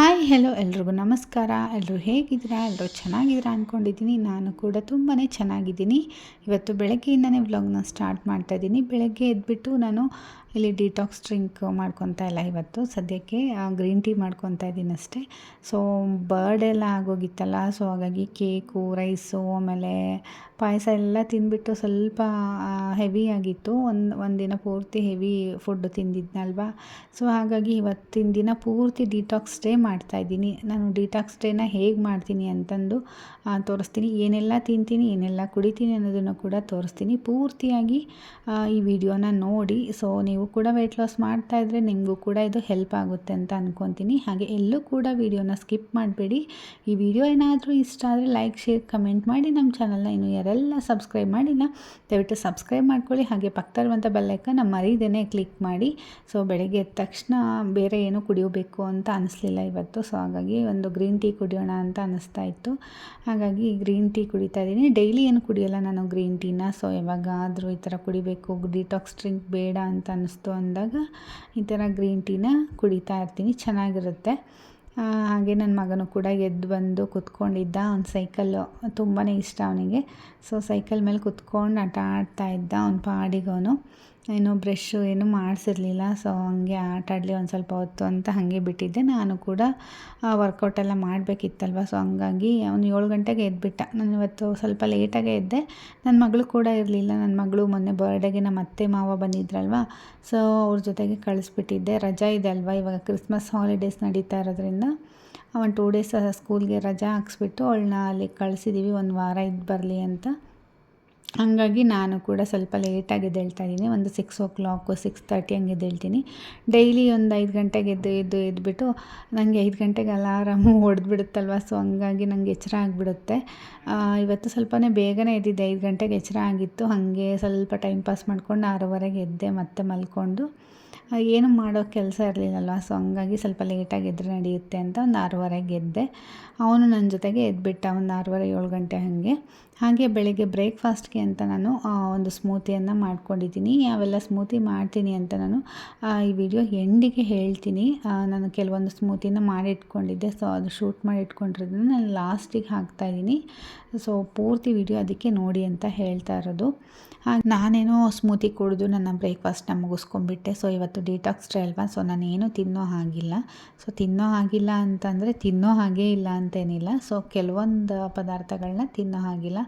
Hi hello ಎಲ್ರಿಗೂ ನಮಸ್ಕಾರ. ಎಲ್ಲರೂ ಹೇಗಿದ್ದೀರಾ? ಎಲ್ಲರೂ ಚೆನ್ನಾಗಿದ್ದೀರಾ ಅಂದ್ಕೊಂಡಿದ್ದೀನಿ ನಾನು ಕೂಡ ತುಂಬಾ ಚೆನ್ನಾಗಿದ್ದೀನಿ. ಇವತ್ತು ಬೆಳಗ್ಗೆಯಿಂದನೇ ವ್ಲಾಗ್ನ ಸ್ಟಾರ್ಟ್ ಮಾಡ್ತಾ ಇದ್ದೀನಿ. ಬೆಳಗ್ಗೆ ಎದ್ಬಿಟ್ಟು ನಾನು ಇಲ್ಲಿ ಡಿಟಾಕ್ಸ್ ಡ್ರಿಂಕ್ ಮಾಡ್ಕೊತಾ ಇಲ್ಲ ಇವತ್ತು. ಸದ್ಯಕ್ಕೆ ಗ್ರೀನ್ ಟೀ ಮಾಡ್ಕೊತಾ ಇದ್ದೀನಿ ಅಷ್ಟೇ. ಸೊ ಬರ್ಡ್ ಎಲ್ಲ ಆಗೋಗಿತ್ತಲ್ಲ ಸೊ ಹಾಗಾಗಿ ಕೇಕು ರೈಸು ಆಮೇಲೆ ಪಾಯಸ ಎಲ್ಲ ತಿಂದ್ಬಿಟ್ಟು ಸ್ವಲ್ಪ ಹೆವಿ ಆಗಿತ್ತು. ಒಂದು ಒಂದಿನ ಪೂರ್ತಿ ಹೆವಿ ಫುಡ್ ತಿಂದಿದ್ನಲ್ವಾ? ಸೊ ಹಾಗಾಗಿ ಇವತ್ತಿನ ದಿನ ಪೂರ್ತಿ ಡಿಟಾಕ್ಸ್ ಡೇ ಮಾಡ್ತಾ ಇದ್ದೀನಿ. ನಾನು ಡಿಟಾಕ್ಸ್ ಡೇನ ಹೇಗೆ ಮಾಡ್ತೀನಿ ಅಂತಂದು ತೋರಿಸ್ತೀನಿ. ಏನೆಲ್ಲ ತಿಂತೀನಿ, ಏನೆಲ್ಲ ಕುಡಿತೀನಿ ಅನ್ನೋದನ್ನು ಕೂಡ ತೋರಿಸ್ತೀನಿ. ಪೂರ್ತಿಯಾಗಿ ಈ ವಿಡಿಯೋನ ನೋಡಿ. ಸೊ ನೀವು ಕೂಡ ವೆಯ್ಟ್ ಲಾಸ್ ಮಾಡ್ತಾಯಿದ್ರೆ ನಿಮಗೂ ಕೂಡ ಇದು ಹೆಲ್ಪ್ ಆಗುತ್ತೆ ಅಂತ ಅಂದ್ಕೊತೀನಿ ಹಾಗೆ ಎಲ್ಲೂ ಕೂಡ ವೀಡಿಯೋನ ಸ್ಕಿಪ್ ಮಾಡಬೇಡಿ. ಈ ವಿಡಿಯೋ ಏನಾದರೂ ಇಷ್ಟ ಆದರೆ ಲೈಕ್ ಶೇರ್ ಕಮೆಂಟ್ ಮಾಡಿ ನಮ್ಮ ಚಾನಲ್ನ ಇನ್ನು ಯಾರೆಲ್ಲ ಸಬ್ಸ್ಕ್ರೈಬ್ ಮಾಡಿಲ್ಲ, ದಯವಿಟ್ಟು ಸಬ್ಸ್ಕ್ರೈಬ್ ಮಾಡ್ಕೊಳ್ಳಿ. ಹಾಗೆ ಪಕ್ಕದಲ್ಲಿರುವಂಥ ಬೆಲ್ಲೈಕನ್ನ ಮರೀದೇನೆ ಕ್ಲಿಕ್ ಮಾಡಿ. ಸೊ ಬೆಳಗ್ಗೆ ಎದ್ದ ತಕ್ಷಣ ಬೇರೆ ಏನೂ ಕುಡಿಯಬೇಕು ಅಂತ ಅನಿಸ್ಲಿಲ್ಲ ಇವತ್ತು. ಸೊ ಹಾಗಾಗಿ ಒಂದು ಗ್ರೀನ್ ಟೀ ಕುಡಿಯೋಣ ಅಂತ ಅನ್ನಿಸ್ತಾ ಇತ್ತು. ಹಾಗಾಗಿ ಗ್ರೀನ್ ಟೀ ಕುಡಿತಾ ಇದ್ದೀನಿ. ಡೈಲಿ ಏನು ಕುಡಿಯೋಲ್ಲ ನಾನು ಗ್ರೀನ್ ಟೀನ ಸೊ ಯಾವಾಗಾದರೂ ಈ ಥರ ಕುಡಿಬೇಕು. ಡಿಟಾಕ್ಸ್ ಡ್ರಿಂಕ್ ಬೇಡ ಅಂತ ಅನ್ನಿಸ್ತು ಅಂದಾಗ ಈ ಥರ ಗ್ರೀನ್ ಟೀನ ಕುಡಿತಾ ಇರ್ತೀನಿ, ಚೆನ್ನಾಗಿರುತ್ತೆ. ಹಾಗೆ ನನ್ನ ಮಗನು ಕೂಡ ಎದ್ದು ಬಂದು ಕುತ್ಕೊಂಡಿದ್ದ, ಅವ್ನ ಸೈಕಲ್ಲು ತುಂಬಾ ಇಷ್ಟ ಅವನಿಗೆ. ಸೊ, ಸೈಕಲ್ ಮೇಲೆ ಕುತ್ಕೊಂಡು ಆಟ ಆಡ್ತಾ ಇದ್ದ ಅವ್ನ ಪಾಡಿಗವನು ಏನು ಬ್ರಷ್ಷು ಏನು ಮಾಡಿಸಿರ್ಲಿಲ್ಲ, ಸೊ ಹಂಗೆ ಆಟಾಡಲಿ ಒಂದು ಸ್ವಲ್ಪ ಹೊತ್ತು ಅಂತ ಹಾಗೆ ಬಿಟ್ಟಿದ್ದೆ. ನಾನು ಕೂಡ ವರ್ಕೌಟ್ ಎಲ್ಲ ಮಾಡಬೇಕಿತ್ತಲ್ವ, ಸೊ ಹಂಗಾಗಿ ಅವನು ಏಳು ಗಂಟೆಗೆ ಎದ್ಬಿಟ್ಟ. ನಾನು ಇವತ್ತು ಸ್ವಲ್ಪ ಲೇಟಾಗೆ ಎದ್ದೆ. ನನ್ನ ಮಗಳು ಕೂಡ ಇರಲಿಲ್ಲ ನನ್ನ ಮಗಳು ಮೊನ್ನೆ ಬರ್ಡೇಗೆ ನಮ್ಮ ಅತ್ತೆ ಮಾವ ಬಂದಿದ್ರಲ್ವ, ಸೊ ಅವ್ರ ಜೊತೆಗೆ ಕಳಿಸ್ಬಿಟ್ಟಿದ್ದೆ. ರಜಾ ಇದೆ ಅಲ್ವಾ, ಇವಾಗ ಕ್ರಿಸ್ಮಸ್ ಹಾಲಿಡೇಸ್ ನಡೀತಾ ಇರೋದ್ರಿಂದ. ಅವನು ಟೂ ಡೇಸ್ ಸ್ಕೂಲ್ಗೆ ರಜಾ ಹಾಕ್ಸ್ಬಿಟ್ಟು ಅವಳನ್ನ ಅಲ್ಲಿ ಕಳಿಸಿದ್ದೀವಿ ಒಂದು ವಾರ ಇದ್ದು ಬರಲಿ ಅಂತ. ಹಾಗಾಗಿ ನಾನು ಕೂಡ ಸ್ವಲ್ಪ ಲೇಟಾಗಿ ಎದ್ದೇಳ್ತಾ ಇದ್ದೀನಿ. ಒಂದು six o'clock six thirty ಹಂಗೆ ಎದ್ದೇಳ್ತೀನಿ. ಡೈಲಿ ಒಂದು ಐದು ಗಂಟೆಗೆ ಎದ್ದು ಎದ್ದು ಎದ್ದುಬಿಟ್ಟು ನನಗೆ ಐದು ಗಂಟೆಗೆ ಅಲಾರಾಮು ಹೊಡೆದ್ಬಿಡುತ್ತಲ್ವ? ಸೊ ಹಂಗಾಗಿ ನನಗೆ ಎಚ್ಚರ ಆಗಿಬಿಡುತ್ತೆ. ಇವತ್ತು ಸ್ವಲ್ಪನೇ ಬೇಗನೆ ಎದ್ದಿದ್ದೆ. ಐದು ಗಂಟೆಗೆ ಎಚ್ಚರ ಆಗಿತ್ತು. ಹಾಗೆ ಸ್ವಲ್ಪ ಟೈಮ್ ಪಾಸ್ ಮಾಡ್ಕೊಂಡು ಆರೂವರೆಗೆ ಎದ್ದೆ, ಮತ್ತೆ ಮಲ್ಕೊಂಡು. ಏನು ಮಾಡೋ ಕೆಲಸ ಇರಲಿಲ್ಲಲ್ವ? ಸೊ ಹಂಗಾಗಿ ಸ್ವಲ್ಪ ಲೇಟಾಗಿ ಎದ್ರೆ ನಡೆಯುತ್ತೆ ಅಂತ ಒಂದು ಆರೂವರೆಗೆ ಎದ್ದೆ. ಅವನು ನನ್ನ ಜೊತೆಗೆ ಎದ್ಬಿಟ್ಟ ಒಂದು ಆರೂವರೆ ಏಳು ಗಂಟೆ ಹಾಗೆ. ಹಾಗೆ ಬೆಳಗ್ಗೆ ಬ್ರೇಕ್ಫಾಸ್ಟ್ಗೆ ಅಂತ ನಾನು ಒಂದು ಸ್ಮೂತಿಯನ್ನು ಮಾಡ್ಕೊಂಡಿದ್ದೀನಿ. ಯಾವೆಲ್ಲ ಸ್ಮೂತಿ ಮಾಡ್ತೀನಿ ಅಂತ ನಾನು ಈ ವಿಡಿಯೋ ಎಂಡಿಗೆ ಹೇಳ್ತೀನಿ. ನಾನು ಕೆಲವೊಂದು ಸ್ಮೂತಿನ ಮಾಡಿಟ್ಕೊಂಡಿದ್ದೆ. ಸೊ, ಅದು ಶೂಟ್ ಮಾಡಿ ಇಟ್ಕೊಂಡಿರೋದನ್ನ ನಾನು ಲಾಸ್ಟಿಗೆ ಹಾಕ್ತಾಯಿದ್ದೀನಿ ಸೊ, ಪೂರ್ತಿ ವಿಡಿಯೋ ಅದಕ್ಕೆ ನೋಡಿ ಅಂತ ಹೇಳ್ತಾ ಇರೋದು. ನಾನೇನೋ ಸ್ಮೂತಿ ಕುಡಿದು ನನ್ನ ಬ್ರೇಕ್ಫಾಸ್ಟ್ನ ಮುಗಿಸ್ಕೊಂಡ್ಬಿಟ್ಟೆ. ಸೊ, ಇವತ್ತು ಡಿಟಾಕ್ಸ್ ಡೇ ಅಲ್ವಾ ಸೊ, ನಾನೇನು ತಿನ್ನೋ ಹಾಗಿಲ್ಲ. ಸೊ, ತಿನ್ನೋ ಹಾಗಿಲ್ಲ ಅಂತಂದರೆ ತಿನ್ನೋ ಹಾಗೇ ಇಲ್ಲ ಅಂತೇನಿಲ್ಲ. ಸೊ, ಕೆಲವೊಂದು ಪದಾರ್ಥಗಳನ್ನ ತಿನ್ನೋ ಹಾಗಿಲ್ಲ.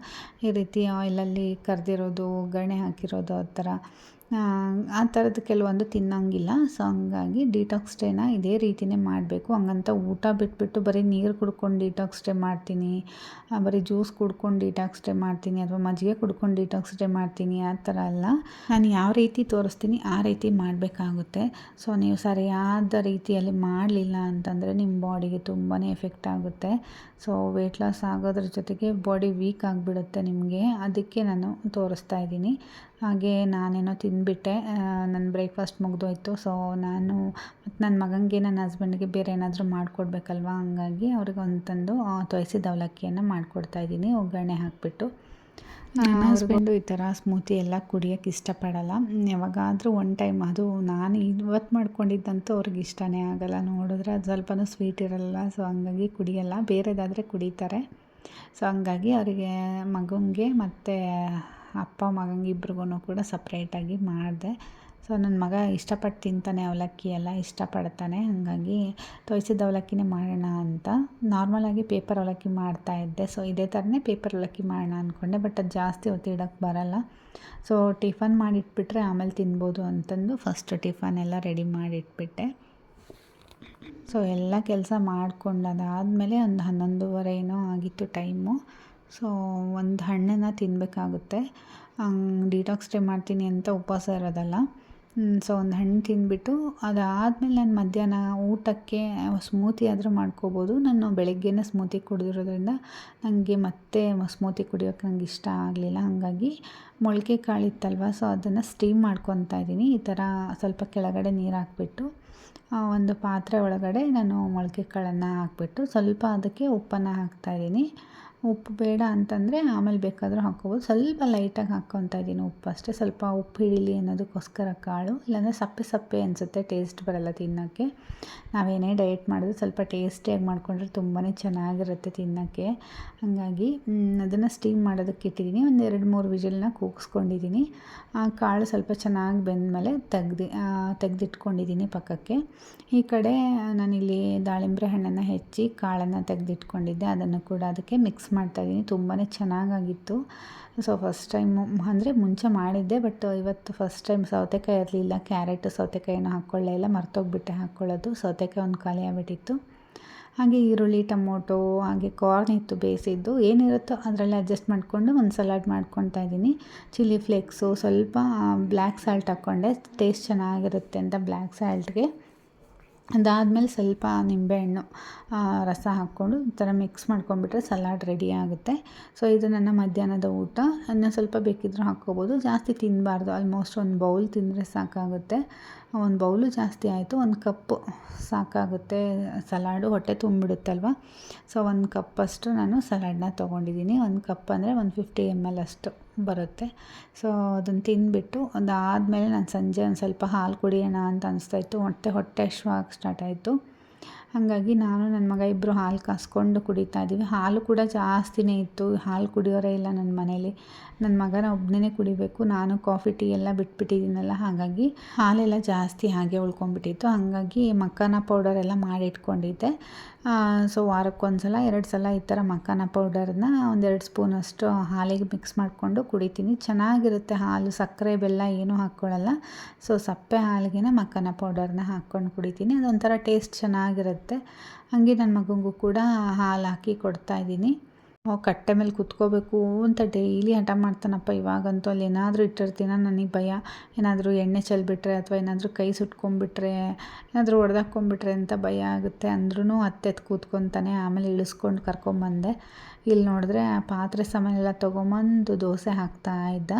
ಈ ರೀತಿ ಆಯಿಲಲ್ಲಿ ಕರ್ದಿರೋದು ಒಗ್ಗರಣೆ ಹಾಕಿರೋದು ಆ ಥರ. ಆ ಥರದ್ದು ಕೆಲವೊಂದು ತಿನ್ನೋಂಗಿಲ್ಲ. ಸೊ ಹಂಗಾಗಿ ಡಿಟಾಕ್ಸ್ ಡೇನ ಇದೇ ರೀತಿಯೇ ಮಾಡಬೇಕು. ಹಂಗಂತ ಊಟ ಬಿಟ್ಬಿಟ್ಟು ಬರೀ ನೀರು ಕುಡ್ಕೊಂಡು ಡಿಟಾಕ್ಸ್ ಡೇ ಮಾಡ್ತೀನಿ. ಬರೀ ಜ್ಯೂಸ್ ಕುಡ್ಕೊಂಡು ಡಿಟಾಕ್ಸ್ ಡೇ ಮಾಡ್ತೀನಿ ಅಥವಾ ಮಜ್ಜಿಗೆ ಕುಡ್ಕೊಂಡು ಡಿಟಾಕ್ಸ್ ಡೇ ಮಾಡ್ತೀನಿ, ಆ ಥರ ಅಲ್ಲ. ನಾನು ಯಾವ ರೀತಿ ತೋರಿಸ್ತೀನಿ ಆ ರೀತಿ ಮಾಡಬೇಕಾಗುತ್ತೆ. ಸೊ ನೀವು ಸರಿಯಾದ ರೀತಿಯಲ್ಲಿ ಮಾಡಲಿಲ್ಲ ಅಂತಂದರೆ ನಿಮ್ಮ ಬಾಡಿಗೆ ತುಂಬಾ ಎಫೆಕ್ಟ್ ಆಗುತ್ತೆ. ಸೊ ವೆಯ್ಟ್ ಲಾಸ್ ಆಗೋದ್ರ ಜೊತೆಗೆ ಬಾಡಿ ವೀಕ್ ಆಗಿಬಿಡುತ್ತೆ ನಿಮಗೆ. ಅದಕ್ಕೆ ನಾನು ತೋರಿಸ್ತಾ ಇದ್ದೀನಿ. ಹಾಗೆ ನಾನೇನೋ ತಿಂದುಬಿಟ್ಟೆ. ನನ್ನ ಬ್ರೇಕ್ಫಾಸ್ಟ್ ಮುಗಿದೋಯ್ತು. ಸೊ ನಾನು ಮತ್ತು ನನ್ನ ಮಗನಿಗೆ ನನ್ನ ಹಸ್ಬೆಂಡ್ಗೆ ಬೇರೆ ಏನಾದರೂ ಮಾಡಿಕೊಡ್ಬೇಕಲ್ವಾ? ಹಂಗಾಗಿ ಅವ್ರಿಗೆ ಒಂದು ತಂದು ತೊಯ್ಸಿದ ಅವಲಕ್ಕಿಯನ್ನು ಮಾಡಿಕೊಡ್ತಾಯಿದ್ದೀನಿ ಒಗ್ಗರಣೆ ಹಾಕಿಬಿಟ್ಟು. ನನ್ನ ಹಸ್ಬೆಂಡು ಈ ಥರ ಸ್ಮೂತಿ ಎಲ್ಲ ಕುಡಿಯೋಕ್ಕೆ ಇಷ್ಟಪಡಲ್ಲ. ಯಾವಾಗಾದರೂ ಒನ್ ಟೈಮ್ ಅದು ನಾನು ಇವತ್ತು ಮಾಡ್ಕೊಂಡಿದ್ದಂತೂ ಅವ್ರಿಗೆ ಇಷ್ಟನೇ ಆಗಲ್ಲ. ನೋಡಿದ್ರೆ ಅದು ಸ್ವಲ್ಪನೂ ಸ್ವೀಟ್ ಇರಲ್ಲ. ಸೊ ಹಂಗಾಗಿ ಕುಡಿಯಲ್ಲ. ಬೇರೆದಾದರೆ ಕುಡಿತಾರೆ. ಸೊ ಹಂಗಾಗಿ ಅವರಿಗೆ ಮಗನಿಗೆ ಮತ್ತು ಅಪ್ಪ ಮಗಂಗೆ ಇಬ್ರಿಗೂ ಕೂಡ ಸಪ್ರೇಟಾಗಿ ಮಾಡಿದೆ. ಸೊ ನನ್ನ ಮಗ ಇಷ್ಟಪಟ್ಟು ತಿಂತಾನೆ ಅವಲಕ್ಕಿ ಎಲ್ಲ, ಇಷ್ಟಪಡ್ತಾನೆ. ಹಾಗಾಗಿ ತೊಯ್ಸಿದ ಅವಲಕ್ಕಿನೇ ಮಾಡೋಣ ಅಂತ. ನಾರ್ಮಲಾಗಿ ಪೇಪರ್ ಅವಲಕ್ಕಿ ಮಾಡ್ತಾ ಇದ್ದೆ. ಸೊ ಇದೇ ಥರನೇ ಪೇಪರ್ ಅವಲಕ್ಕಿ ಮಾಡೋಣ ಅಂದ್ಕೊಂಡೆ ಬಟ್ ಅದು ಜಾಸ್ತಿ ಹೊತ್ತಿಡೋಕ್ಕೆ ಬರಲ್ಲ. ಸೊ ಟಿಫನ್ ಮಾಡಿಟ್ಬಿಟ್ರೆ ಆಮೇಲೆ ತಿನ್ಬೋದು ಅಂತಂದು ಫಸ್ಟ್ ಟಿಫನ್ ಎಲ್ಲ ರೆಡಿ ಮಾಡಿಟ್ಬಿಟ್ಟೆ. ಸೊ ಎಲ್ಲ ಕೆಲಸ ಮಾಡ್ಕೊಂಡಾದ್ಮೇಲೆ ಒಂದು ಹನ್ನೊಂದುವರೆ ಏನೋ ಆಗಿತ್ತು ಟೈಮು ಸೊ ಒಂದು ಹಣ್ಣನ್ನು ತಿನ್ನಬೇಕಾಗುತ್ತೆ ಡಿಟಾಕ್ಸ್ ಡೇ ಮಾಡ್ತೀನಿ ಅಂತ ಉಪವಾಸ ಇರೋದಲ್ಲ. ಸೊ ಒಂದು ಹಣ್ಣು ತಿಂದುಬಿಟ್ಟು ಅದಾದಮೇಲೆ ನಾನು ಮಧ್ಯಾಹ್ನ ಊಟಕ್ಕೆ ಸ್ಮೂತಿ ಆದರೂ ಮಾಡ್ಕೋಬೋದು. ನಾನು ಬೆಳಗ್ಗೆನೇ ಸ್ಮೂತಿ ಕುಡಿದಿರೋದ್ರಿಂದ ನನಗೆ ಮತ್ತೆ ಸ್ಮೂತಿ ಕುಡಿಯೋಕ್ಕೆ ನಂಗೆ ಇಷ್ಟ ಆಗಲಿಲ್ಲ. ಹಾಗಾಗಿ ಮೊಳಕೆ ಕಾಳಿತ್ತಲ್ವ ಸೊ ಅದನ್ನು ಸ್ಟೀಮ್ ಮಾಡ್ಕೊತಾ ಇದ್ದೀನಿ. ಈ ಥರ ಸ್ವಲ್ಪ ಕೆಳಗಡೆ ನೀರು ಹಾಕ್ಬಿಟ್ಟು ಒಂದು ಪಾತ್ರೆ ಒಳಗಡೆ ನಾನು ಮೊಳಕೆ ಕಾಳನ್ನು ಹಾಕ್ಬಿಟ್ಟು ಸ್ವಲ್ಪ ಅದಕ್ಕೆ ಉಪ್ಪನ್ನು ಹಾಕ್ತಾಯಿದ್ದೀನಿ ಉಪ್ಪು ಬೇಡ ಅಂತಂದರೆ ಆಮೇಲೆ ಬೇಕಾದರೂ ಹಾಕ್ಕೋಬೋದು. ಸ್ವಲ್ಪ ಲೈಟಾಗಿ ಹಾಕ್ಕೊತಾ ಇದ್ದೀನಿ ಉಪ್ಪು ಅಷ್ಟೇ. ಸ್ವಲ್ಪ ಉಪ್ಪು ಹಿಡೀಲಿ ಅನ್ನೋದಕ್ಕೋಸ್ಕರ ಕಾಳು, ಇಲ್ಲಾಂದರೆ ಸಪ್ಪೆ ಸಪ್ಪೆ ಅನಿಸುತ್ತೆ ಟೇಸ್ಟ್ ಬರಲ್ಲ ತಿನ್ನೋಕ್ಕೆ. ನಾವೇನೇ ಡಯಟ್ ಮಾಡಿದ್ರು ಸ್ವಲ್ಪ ಟೇಸ್ಟಿಯಾಗಿ ಮಾಡಿಕೊಂಡ್ರೆ ತುಂಬಾ ಚೆನ್ನಾಗಿರುತ್ತೆ ತಿನ್ನೋಕ್ಕೆ. ಹಾಗಾಗಿ ಅದನ್ನು ಸ್ಟೀಮ್ ಮಾಡೋದಕ್ಕೆ ಇಟ್ಟಿದ್ದೀನಿ. ಒಂದು ಎರಡು ಮೂರು ವಿಜಿಲ್ನ ಕೂಗಿಸ್ಕೊಂಡಿದ್ದೀನಿ. ಕಾಳು ಸ್ವಲ್ಪ ಚೆನ್ನಾಗಿ ಬೆಂದಮೇಲೆ ತೆಗ್ದು ತೆಗೆದಿಟ್ಕೊಂಡಿದ್ದೀನಿ ಪಕ್ಕಕ್ಕೆ. ಈ ಕಡೆ ನಾನಿಲ್ಲಿ ದಾಳಿಂಬೆ ಹಣ್ಣನ್ನು ಹೆಚ್ಚಿ ಕಾಳನ್ನು ತೆಗೆದಿಟ್ಕೊಂಡಿದ್ದೆ. ಅದನ್ನು ಕೂಡ ಅದಕ್ಕೆ ಮಿಕ್ಸ್ ಮಾಡ್ತಾಯಿದ್ದೀನಿ ತುಂಬಾ ಚೆನ್ನಾಗಾಗಿತ್ತು. ಸೊ ಫಸ್ಟ್ ಟೈಮು ಅಂದರೆ ಮುಂಚೆ ಮಾಡಿದ್ದೆ ಬಟ್ ಇವತ್ತು ಫಸ್ಟ್ ಟೈಮ್ ಸೌತೆಕಾಯಿ ಇರಲಿಲ್ಲ. ಕ್ಯಾರೆಟ್ ಸೌತೆಕಾಯಿನ ಹಾಕ್ಕೊಳ್ಳೇ ಇಲ್ಲ. ಮರ್ತೋಗ್ಬಿಟ್ಟೆ ಹಾಕ್ಕೊಳ್ಳೋದು ಸೌತೆಕಾಯಿ ಒಂದು ಖಾಲಿ ಆಗಿಬಿಟ್ಟಿತ್ತು. ಹಾಗೆ ಈರುಳ್ಳಿ, ಟೊಮೊಟೊ, ಹಾಗೆ ಕಾರ್ನ್ ಇತ್ತು ಬೇಯಿಸಿದ್ದು ಏನಿರುತ್ತೋ ಅದರಲ್ಲಿ ಅಡ್ಜಸ್ಟ್ ಮಾಡಿಕೊಂಡು ಒಂದು ಸಲಾಡ್ ಮಾಡ್ಕೊತಾ ಇದ್ದೀನಿ. ಚಿಲ್ಲಿ ಫ್ಲೇಕ್ಸು ಸ್ವಲ್ಪ ಬ್ಲ್ಯಾಕ್ ಸಾಲ್ಟ್ ಹಾಕ್ಕೊಂಡೆ ಟೇಸ್ಟ್ ಚೆನ್ನಾಗಿರುತ್ತೆ ಅಂತ ಬ್ಲ್ಯಾಕ್ ಸಾಲ್ಟ್ಗೆ ಅದಾದಮೇಲೆ ಸ್ವಲ್ಪ ನಿಂಬೆಹಣ್ಣು ರಸ ಹಾಕ್ಕೊಂಡು ಈ ಥರ ಮಿಕ್ಸ್ ಮಾಡ್ಕೊಂಡ್ಬಿಟ್ರೆ ಸಲಾಡ್ ರೆಡಿ ಆಗುತ್ತೆ. ಸೊ ಇದು ನನ್ನ ಮಧ್ಯಾಹ್ನದ ಊಟ. ಅನ್ನ ಸ್ವಲ್ಪ ಬೇಕಿದ್ದರೂ ಹಾಕ್ಕೋಬೋದು. ಜಾಸ್ತಿ ತಿನ್ನಬಾರ್ದು ಆಲ್ಮೋಸ್ಟ್ ಒಂದು ಬೌಲ್ ತಿಂದರೆ ಸಾಕಾಗುತ್ತೆ. ಒಂದು ಬೌಲು ಜಾಸ್ತಿ ಆಯಿತು. ಒಂದು ಕಪ್ಪು ಸಾಕಾಗುತ್ತೆ. ಸಲಾಡು ಹೊಟ್ಟೆ ತುಂಬಿಡುತ್ತಲ್ವ? ಸೊ ಒಂದು ಕಪ್ಪಷ್ಟು ನಾನು ಸಲಾಡನ್ನ ತೊಗೊಂಡಿದ್ದೀನಿ. ಒಂದು ಕಪ್ ಅಂದರೆ ಒಂದು ಫಿಫ್ಟಿ ಎಂ ಎಲ್ ಅಷ್ಟು. ಬರುತ್ತೆ. ಸೊ ಅದನ್ನು ತಿಂದುಬಿಟ್ಟು ಅದಾದಮೇಲೆ ನಾನು ಸಂಜೆ ಒಂದು ಸ್ವಲ್ಪ ಹಾಲು ಕುಡಿಯೋಣ ಅಂತ ಅನಿಸ್ತಾಯಿತ್ತು ಹೊಟ್ಟೆ ಹೊಟ್ಟೆ ಹಶ್ವಾಗಿ ಸ್ಟಾರ್ಟ್ ಆಯಿತು. ಹಾಗಾಗಿ ನಾನು ನನ್ನ ಮಗ ಇಬ್ಬರು ಹಾಲು ಕಾಸ್ಕೊಂಡು ಕುಡಿತಾ ಇದ್ದೀವಿ. ಹಾಲು ಕೂಡ ಜಾಸ್ತಿನೇ ಇತ್ತು. ಹಾಲು ಕುಡಿಯೋರೇ ಇಲ್ಲ ನನ್ನ ಮನೇಲಿ. ನನ್ನ ಮಗನ ಒಬ್ಬನೇ ಕುಡಿಬೇಕು. ನಾನು ಕಾಫಿ, ಟೀ ಎಲ್ಲ ಬಿಟ್ಬಿಟ್ಟಿದ್ದೀನಲ್ಲ, ಹಾಗಾಗಿ ಹಾಲೆಲ್ಲ ಜಾಸ್ತಿ ಹಾಗೆ ಉಳ್ಕೊಂಡ್ಬಿಟ್ಟಿತ್ತು. ಹಾಗಾಗಿ ಮಖಾನ ಪೌಡರ್ ಎಲ್ಲ ಮಾಡಿ ಇಟ್ಕೊಂಡಿದ್ದೆ. ಸೊ ವಾರಕ್ಕೊಂದ್ಸಲ ಎರಡು ಸಲ ಈ ಥರ ಮಖಾನ ಪೌಡರ್ನ ಒಂದೆರಡು ಸ್ಪೂನಷ್ಟು ಹಾಲಿಗೆ ಮಿಕ್ಸ್ ಮಾಡಿಕೊಂಡು ಕುಡಿತೀನಿ. ಚೆನ್ನಾಗಿರುತ್ತೆ ಹಾಲು. ಸಕ್ಕರೆ, ಬೆಲ್ಲ ಏನೂ ಹಾಕ್ಕೊಳ್ಳಲ್ಲ ಸೊ ಸಪ್ಪೆ ಹಾಲಿಗೆ ಮಖಾನ ಪೌಡರ್ನ ಹಾಕ್ಕೊಂಡು ಕುಡಿತೀನಿ. ಅದೊಂಥರ ಟೇಸ್ಟ್ ಚೆನ್ನಾಗಿರುತ್ತೆ. ಹಾಗೆ ನನ್ನ ಮಗನಿಗೂ ಕೂಡ ಹಾಲು ಹಾಕಿ ಕೊಡ್ತಾಯಿದ್ದೀನಿ ಕಟ್ಟೆ ಮೇಲೆ ಕುತ್ಕೋಬೇಕು ಅಂತ ಡೈಲಿ ಹಠ ಮಾಡ್ತಾನಪ್ಪ ಇವಾಗಂತೂ. ಅಲ್ಲಿ ಏನಾದರೂ ಇಟ್ಟಿರ್ತೀನ ನನಗೆ ಭಯ. ಏನಾದರೂ ಎಣ್ಣೆ ಚೆಲ್ಬಿಟ್ರೆ ಅಥವಾ ಏನಾದರೂ ಕೈ ಸುಟ್ಕೊಂಡ್ಬಿಟ್ರೆ, ಏನಾದರೂ ಹೊಡೆದಾಕೊಂಡ್ಬಿಟ್ರೆ ಅಂತ ಭಯ ಆಗುತ್ತೆ. ಅಂದ್ರೂ ಹತ್ತೆತ್ತು ಕೂತ್ಕೊತಾನೆ, ಆಮೇಲೆ ಇಳಿಸ್ಕೊಂಡು ಕರ್ಕೊಂಬಂದೆ. ಇಲ್ಲಿ ನೋಡಿದ್ರೆ ಆ ಪಾತ್ರೆ ಸಾಮಾನೆಲ್ಲ ತೊಗೊಂಬಂದು ದೋಸೆ ಹಾಕ್ತಾ ಇದ್ದ.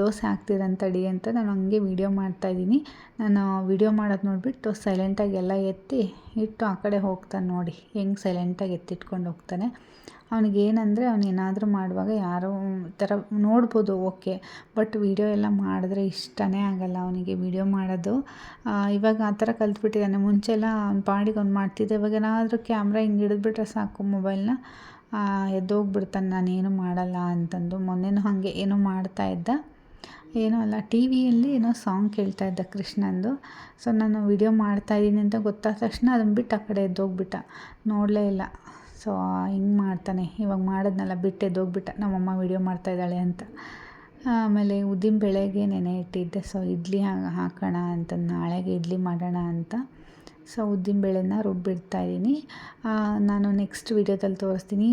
ದೋಸೆ ಹಾಕ್ತಿರಂತ ತಡಿ ಅಂತ ನಾನು ಹಂಗೆ ವೀಡಿಯೋ ಮಾಡ್ತಾಯಿದ್ದೀನಿ ನಾನು ವೀಡಿಯೋ ಮಾಡೋದು ನೋಡಿಬಿಟ್ಟು ಸೈಲೆಂಟಾಗಿ ಎಲ್ಲ ಎತ್ತಿ ಇಟ್ಟು ಆ ಕಡೆ ಹೋಗ್ತಾನೆ ನೋಡಿ. ಹೆಂಗೆ ಸೈಲೆಂಟಾಗಿ ಎತ್ತಿಟ್ಕೊಂಡು ಹೋಗ್ತಾನೆ. ಅವನಿಗೇನಂದರೆ ಅವನು ಏನಾದರೂ ಮಾಡುವಾಗ ಯಾರೋ ಥರ ನೋಡ್ಬೋದು, ಓಕೆ. ಬಟ್ ವೀಡಿಯೋ ಎಲ್ಲ ಮಾಡಿದ್ರೆ ಇಷ್ಟನೇ ಆಗಲ್ಲ ಅವನಿಗೆ ವೀಡಿಯೋ ಮಾಡೋದು. ಇವಾಗ ಆ ಥರ ಕಲ್ತ್ಬಿಟ್ಟಿದ್ದಾನೆ. ಮುಂಚೆಲ್ಲ ಅವ್ನ ಪಾಡಿಗೆ ಅವ್ನು ಮಾಡ್ತಿದ್ದೆ. ಇವಾಗ ಏನಾದರೂ ಕ್ಯಾಮ್ರಾ ಹಿಂಗೆ ಹಿಡಿದ್ಬಿಟ್ರೆ ಸಾಕು ಮೊಬೈಲ್ನ. ಎದ್ದೋಗ್ಬಿಡ್ತಾನೆ. ನಾನೇನು ಮಾಡಲ್ಲ ಅಂತಂದು. ಮೊನ್ನೆನೂ ಹಾಗೆ ಏನೋ ಮಾಡ್ತಾ ಇದ್ದ. ಏನೋ ಅಲ್ಲ, ಟಿ ವಿಯಲ್ಲಿ ಏನೋ ಸಾಂಗ್ ಕೇಳ್ತಾ ಇದ್ದ ಕೃಷ್ಣಂದು. ಸೊ, ನಾನು ವಿಡಿಯೋ ಮಾಡ್ತಾಯಿದ್ದೀನಿ ಅಂತ ಗೊತ್ತಾದ ತಕ್ಷಣ ಅದನ್ನು ಬಿಟ್ಟು ಆ ಕಡೆ ಎದ್ದೋಗ್ಬಿಟ್ಟ. ನೋಡಲೇ ಇಲ್ಲ. ಸೊ ಹಿಂಗೆ ಮಾಡ್ತಾನೆ. ಇವಾಗ ಮಾಡೋದ್ನೆಲ್ಲ ಬಿಟ್ಟು ಎದ್ದೋಗ್ಬಿಟ್ಟ ನಮ್ಮಮ್ಮ ವೀಡಿಯೋ ಮಾಡ್ತಾಯಿದ್ದಾಳೆ ಅಂತ. ಆಮೇಲೆ ಉದ್ದಿನ ಬೇಳೆಗೆ ನೆನೆ ಇಟ್ಟಿದ್ದೆ. ಸೊ, ಇಡ್ಲಿ ಹಾಕೋಣ ಅಂತ, ನಾಳೆಗೆ ಇಡ್ಲಿ ಮಾಡೋಣ ಅಂತ. ಸೊ, ಉದ್ದಿನ ಬೇಳೆನ ರುಬ್ಬಿಡ್ತಾಯಿದ್ದೀನಿ ನಾನು ನೆಕ್ಸ್ಟ್ ವೀಡಿಯೋದಲ್ಲಿ ತೋರಿಸ್ತೀನಿ.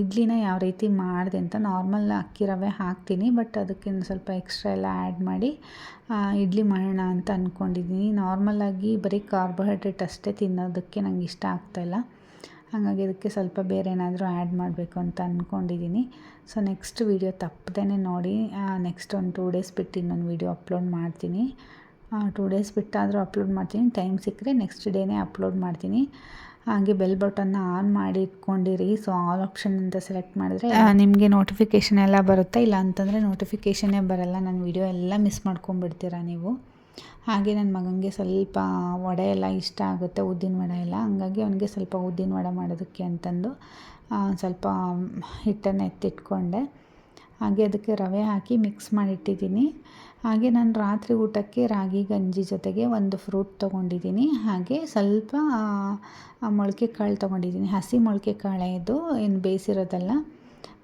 ಇಡ್ಲಿನ ಯಾವ ರೀತಿ ಮಾಡಿದೆ ಅಂತ. ನಾರ್ಮಲ್ ಅಕ್ಕಿ ರವೆ ಹಾಕ್ತೀನಿ ಬಟ್ ಅದಕ್ಕೆ ಸ್ವಲ್ಪ ಎಕ್ಸ್ಟ್ರಾ ಎಲ್ಲ ಆ್ಯಡ್ ಮಾಡಿ ಇಡ್ಲಿ ಮಾಡೋಣ ಅಂತ ಅಂದ್ಕೊಂಡಿದ್ದೀನಿ ನಾರ್ಮಲಾಗಿ ಬರೀ ಕಾರ್ಬೋಹೈಡ್ರೇಟ್ ಅಷ್ಟೇ ತಿನ್ನೋದಕ್ಕೆ ನಂಗೆ ಇಷ್ಟ ಆಗ್ತಾಯಿಲ್ಲ ಹಾಗಾಗಿ ಅದಕ್ಕೆ ಸ್ವಲ್ಪ ಬೇರೆ ಏನಾದರೂ ಆ್ಯಡ್ ಮಾಡಬೇಕು ಅಂತ ಅಂದ್ಕೊಂಡಿದ್ದೀನಿ ಸೊ ನೆಕ್ಸ್ಟ್ ವೀಡಿಯೋ ತಪ್ಪದೇ ನೋಡಿ. ನೆಕ್ಸ್ಟ್ ಒಂದು ಟೂ ಡೇಸ್ ಬಿಟ್ಟು ಇನ್ನೊಂದು ವೀಡಿಯೋ ಅಪ್ಲೋಡ್ ಮಾಡ್ತೀನಿ. ಟೂ ಡೇಸ್ ಬಿಟ್ಟಾದರೂ ಅಪ್ಲೋಡ್ ಮಾಡ್ತೀನಿ. ಟೈಮ್ ಸಿಕ್ಕರೆ ನೆಕ್ಸ್ಟ್ ಡೇನೇ ಅಪ್ಲೋಡ್ ಮಾಡ್ತೀನಿ. ಹಾಗೆ ಬೆಲ್ ಬಟನ್ನ ಆನ್ ಮಾಡಿ ಇಟ್ಕೊಂಡಿರಿ. ಸೊ ಆಲ್ ಆಪ್ಷನ್ ಅಂತ ಸೆಲೆಕ್ಟ್ ಮಾಡಿದ್ರೆ ನಿಮಗೆ ನೋಟಿಫಿಕೇಷನ್ ಎಲ್ಲ ಬರುತ್ತೆ? ಇಲ್ಲ ಅಂತಂದರೆ ನೋಟಿಫಿಕೇಷನ್ನೇ ಬರಲ್ಲ. ನನ್ನ ವೀಡಿಯೋ ಎಲ್ಲ ಮಿಸ್ ಮಾಡ್ಕೊಂಬಿಡ್ತೀರಾ ನೀವು? ಹಾಗೆ ನನ್ನ ಮಗನಿಗೆ ಸ್ವಲ್ಪ ವಡೆ ಎಲ್ಲ ಇಷ್ಟ ಆಗುತ್ತೆ, ಉದ್ದಿನ ವಡೆ ಎಲ್ಲ. ಹಂಗಾಗಿ ಅವನಿಗೆ ಸ್ವಲ್ಪ ಉದ್ದಿನ ವಡೆ ಮಾಡೋದಕ್ಕೆ ಅಂತಂದು ಸ್ವಲ್ಪ ಹಿಟ್ಟನ್ನು ಎತ್ತಿಟ್ಕೊಂಡೆ. ಹಾಗೆ ಅದಕ್ಕೆ ರವೆ ಹಾಕಿ ಮಿಕ್ಸ್ ಮಾಡಿಟ್ಟಿದ್ದೀನಿ. ಹಾಗೆ ನಾನು ರಾತ್ರಿ ಊಟಕ್ಕೆ ರಾಗಿ ಗಂಜಿ ಜೊತೆಗೆ ಒಂದು ಫ್ರೂಟ್ ತೊಗೊಂಡಿದ್ದೀನಿ. ಹಾಗೆ ಸ್ವಲ್ಪ ಮೊಳಕೆ ಕಾಳು ತೊಗೊಂಡಿದ್ದೀನಿ. ಹಸಿ ಮೊಳಕೆ ಕಾಳೆ ಇದು, ಏನು ಬೇಯಿಸಿರೋದಲ್ಲ.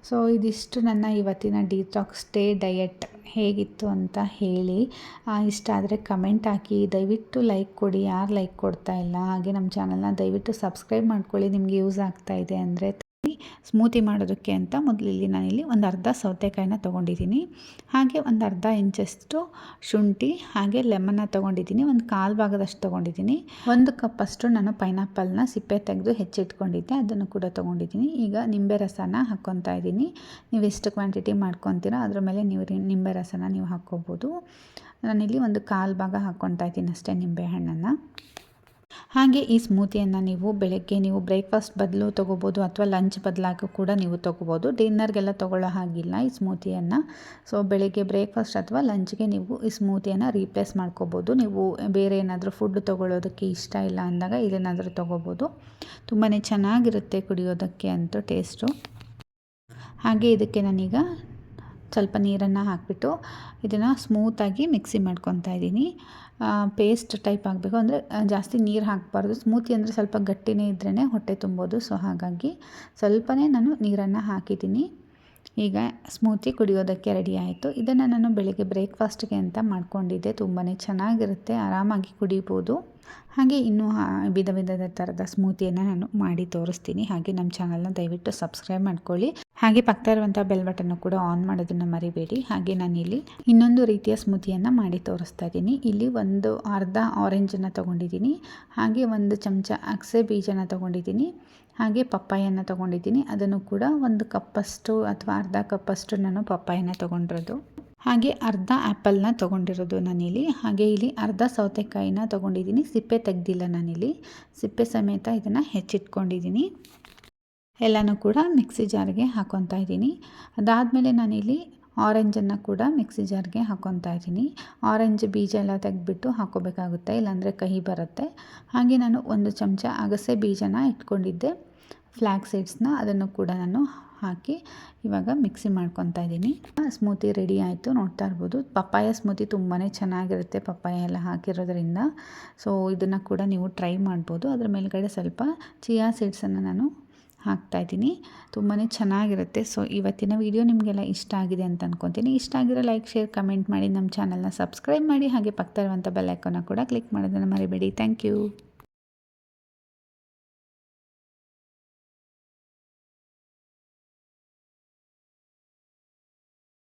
ಸೊ ಇದಿಷ್ಟು ನನ್ನ ಇವತ್ತಿನ ಡಿಟಾಕ್ಸ್ ಡೇ ಡಯಟ್ ಹೇಗಿತ್ತು ಅಂತ ಹೇಳಿ. ಇಷ್ಟ ಆದರೆ ಕಮೆಂಟ್ ಹಾಕಿ. ದಯವಿಟ್ಟು ಲೈಕ್ ಕೊಡಿ. ಯಾರು ಲೈಕ್ ಕೊಡ್ತಾ ಇಲ್ಲ, ಹಾಗೆ ನಮ್ಮ ಚಾನಲ್ನ ದಯವಿಟ್ಟು ಸಬ್ಸ್ಕ್ರೈಬ್ ಮಾಡ್ಕೊಳ್ಳಿ. ನಿಮಗೆ ಯೂಸ್ ಆಗ್ತಾ ಇದೆ ಅಂದರೆ ಸ್ಮೂತಿ ಮಾಡೋದಕ್ಕೆ ಅಂತ ಮೊದಲು ಇಲ್ಲಿ ನಾನಿಲ್ಲಿ ಒಂದು ಅರ್ಧ ಸೌತೆಕಾಯಿನ ತೊಗೊಂಡಿದ್ದೀನಿ. ಹಾಗೆ ಒಂದು ಅರ್ಧ ಇಂಚಷ್ಟು ಶುಂಠಿ, ಹಾಗೆ ಲೆಮನ್ನ ತೊಗೊಂಡಿದ್ದೀನಿ. ಒಂದು ಕಾಲು ಭಾಗದಷ್ಟು ತೊಗೊಂಡಿದ್ದೀನಿ. ಒಂದು ಕಪ್ಪಷ್ಟು ನಾನು ಪೈನಾಪಲ್ನ ಸಿಪ್ಪೆ ತೆಗೆದು ಹೆಚ್ಚಿಟ್ಕೊಂಡಿದ್ದೆ. ಅದನ್ನು ಕೂಡ ತೊಗೊಂಡಿದ್ದೀನಿ. ಈಗ ನಿಂಬೆ ರಸನ ಹಾಕ್ಕೊತಾ ಇದ್ದೀನಿ. ನೀವು ಎಷ್ಟು ಕ್ವಾಂಟಿಟಿ ಮಾಡ್ಕೊತೀರೋ, ಅದ್ರ ಮೇಲೆ ನೀವು ನಿಂಬೆ ರಸನ ನೀವು ಹಾಕ್ಕೋಬೋದು. ನಾನಿಲ್ಲಿ ಒಂದು ಕಾಲು ಭಾಗ ಹಾಕ್ಕೊತಾ ಇದ್ದೀನಿ ಅಷ್ಟೇ ನಿಂಬೆ ಹಣ್ಣನ್ನು. ಹಾಗೆ ಈ ಸ್ಮೂತಿಯನ್ನು ನೀವು ಬೆಳಗ್ಗೆ ನೀವು ಬ್ರೇಕ್ಫಾಸ್ಟ್ ಬದಲು ತೊಗೋಬೋದು ಅಥವಾ ಲಂಚ್ ಬದಲಾಗಿ ಕೂಡ ನೀವು ತೊಗೋಬೋದು. ಡಿನ್ನರ್ಗೆಲ್ಲ ತೊಗೊಳ್ಳೋ ಹಾಗಿಲ್ಲ ಈ ಸ್ಮೂತಿಯನ್ನು. ಸೊ, ಬೆಳಗ್ಗೆ ಬ್ರೇಕ್ಫಾಸ್ಟ್ ಅಥವಾ ಲಂಚ್ಗೆ ನೀವು ಈ ಸ್ಮೂತಿಯನ್ನು ರೀಪ್ಲೇಸ್ ಮಾಡ್ಕೋಬೋದು. ನೀವು ಬೇರೆ ಏನಾದರೂ ಫುಡ್ ತೊಗೊಳ್ಳೋದಕ್ಕೆ ಇಷ್ಟ ಇಲ್ಲ ಅಂದಾಗ ಇದೇನಾದರೂ ತೊಗೋಬೋದು. ತುಂಬಾ ಚೆನ್ನಾಗಿರುತ್ತೆ ಕುಡಿಯೋದಕ್ಕೆ ಅಂತೂ ಟೇಸ್ಟು. ಹಾಗೆ ಇದಕ್ಕೆ ನಾನೀಗ ಸ್ವಲ್ಪ ನೀರನ್ನು ಹಾಕಿಬಿಟ್ಟು ಇದನ್ನು ಸ್ಮೂತಾಗಿ ಮಿಕ್ಸಿ ಮಾಡ್ಕೊತಾ ಇದ್ದೀನಿ. ಪೇಸ್ಟ್ ಟೈಪ್ ಆಗಬೇಕು. ಅಂದರೆ ಜಾಸ್ತಿ ನೀರು ಹಾಕಬಾರ್ದು. ಸ್ಮೂತಿ ಅಂದರೆ ಸ್ವಲ್ಪ ಗಟ್ಟಿನೇ ಇದ್ರೇ ಹೊಟ್ಟೆ ತುಂಬೋದು. ಸೊ, ಹಾಗಾಗಿ ಸ್ವಲ್ಪನೇ ನಾನು ನೀರನ್ನು ಹಾಕಿದ್ದೀನಿ. ಈಗ ಸ್ಮೂತಿ ಕುಡಿಯೋದಕ್ಕೆ ರೆಡಿ ಆಯಿತು. ಇದನ್ನು ನಾನು ಬೆಳಿಗ್ಗೆ ಬ್ರೇಕ್ಫಾಸ್ಟ್ಗೆ ಅಂತ ಮಾಡ್ಕೊಂಡಿದ್ದೆ. ತುಂಬಾ ಚೆನ್ನಾಗಿರುತ್ತೆ. ಆರಾಮಾಗಿ ಕುಡಿಬೋದು. ಹಾಗೆ ಇನ್ನೂ ವಿಧ ವಿಧದ ಥರದ ಸ್ಮೂತಿಯನ್ನು ನಾನು ಮಾಡಿ ತೋರಿಸ್ತೀನಿ. ಹಾಗೆ ನಮ್ಮ ಚಾನಲ್ನ ದಯವಿಟ್ಟು ಸಬ್ಸ್ಕ್ರೈಬ್ ಮಾಡ್ಕೊಳ್ಳಿ. ಹಾಗೆ ಪಕ್ಕದ ಇರುವಂಥ ಬೆಲ್ ಬಟನ್ನು ಕೂಡ ಆನ್ ಮಾಡೋದನ್ನು ಮರಿಬೇಡಿ. ಹಾಗೆ ನಾನಿಲ್ಲಿ ಇನ್ನೊಂದು ರೀತಿಯ ಸ್ಮೂತಿಯನ್ನು ಮಾಡಿ ತೋರಿಸ್ತಾ ಇದ್ದೀನಿ. ಇಲ್ಲಿ ಒಂದು ಅರ್ಧ ಆರೆಂಜನ್ನು ತೊಗೊಂಡಿದ್ದೀನಿ. ಹಾಗೆ ಒಂದು ಚಮಚ ಅಕ್ಸೆ ಬೀಜನ ತೊಗೊಂಡಿದ್ದೀನಿ. ಹಾಗೆ ಪಪ್ಪಾಯನ್ನು ತೊಗೊಂಡಿದ್ದೀನಿ. ಅದನ್ನು ಕೂಡ ಒಂದು ಕಪ್ಪಷ್ಟು ಅಥವಾ ಅರ್ಧ ಕಪ್ಪಷ್ಟು ನಾನು ಪಪ್ಪಾಯನ್ನು ತೊಗೊಂಡಿರೋದು. ಹಾಗೆ ಅರ್ಧ ಆ್ಯಪಲ್ನ ತೊಗೊಂಡಿರೋದು ನಾನಿಲ್ಲಿ ಹಾಗೆ ಇಲ್ಲಿ ಅರ್ಧ ಸೌತೆಕಾಯಿನ ತೊಗೊಂಡಿದ್ದೀನಿ. ಸಿಪ್ಪೆ ತೆಗ್ದಿಲ್ಲ ನಾನಿಲ್ಲಿ. ಸಿಪ್ಪೆ ಸಮೇತ ಇದನ್ನು ಹೆಚ್ಚಿಟ್ಕೊಂಡಿದ್ದೀನಿ. ಎಲ್ಲನೂ ಕೂಡ ಮಿಕ್ಸಿ ಜಾರ್ಗೆ ಹಾಕೊತಾ ಇದ್ದೀನಿ. ಅದಾದಮೇಲೆ ನಾನಿಲ್ಲಿ ಆರೆಂಜನ್ನು ಕೂಡ ಮಿಕ್ಸಿ ಜಾರ್ಗೆ ಹಾಕೊತಾ ಇದ್ದೀನಿ. ಆರೆಂಜ್ ಬೀಜ ಎಲ್ಲ ತೆಗೆದ್ಬಿಟ್ಟು ಹಾಕೋಬೇಕಾಗುತ್ತೆ, ಇಲ್ಲಾಂದರೆ ಕಹಿ ಬರುತ್ತೆ. ಹಾಗೆ ನಾನು ಒಂದು ಚಮಚ ಅಗಸೆ ಬೀಜನ ಇಟ್ಕೊಂಡಿದ್ದೆ. ಫ್ಲ್ಯಾಕ್ ಸೀಡ್ಸ್ನ ಅದನ್ನು ಕೂಡ ನಾನು ಹಾಕಿ ಇವಾಗ ಮಿಕ್ಸಿ ಮಾಡ್ಕೊತಾ ಇದ್ದೀನಿ. ಸ್ಮೂತಿ ರೆಡಿ ಆಯಿತು, ನೋಡ್ತಾ ಇರ್ಬೋದು. ಪಪ್ಪಾಯ ಸ್ಮೂತಿ ತುಂಬಾ ಚೆನ್ನಾಗಿರುತ್ತೆ, ಪಪ್ಪಾಯ ಎಲ್ಲ ಹಾಕಿರೋದ್ರಿಂದ. ಸೊ, ಇದನ್ನು ಕೂಡ ನೀವು ಟ್ರೈ ಮಾಡ್ಬೋದು. ಅದ್ರ ಮೇಲ್ಗಡೆ ಸ್ವಲ್ಪ ಚಿಯಾ ಸೀಡ್ಸನ್ನು ನಾನು ಹಾಕ್ತಾಯಿದ್ದೀನಿ. ತುಂಬಾ ಚೆನ್ನಾಗಿರುತ್ತೆ. ಸೊ, ಇವತ್ತಿನ ವೀಡಿಯೋ ನಿಮಗೆಲ್ಲ ಇಷ್ಟ ಆಗಿದೆ ಅಂತ ಅನ್ಕೊತೀನಿ. ಇಷ್ಟ ಆಗಿರೋ ಲೈಕ್, ಶೇರ್, ಕಮೆಂಟ್ ಮಾಡಿ. ನಮ್ಮ ಚಾನಲ್ನ ಸಬ್ಸ್ಕ್ರೈಬ್ ಮಾಡಿ. ಹಾಗೆ ಪಕ್ಕದಲ್ಲಿರುವಂಥ ಬೆಲ್ ಐಕಾನ ಕೂಡ ಕ್ಲಿಕ್ ಮಾಡೋದನ್ನು ಮರಿಬೇಡಿ. Thank you.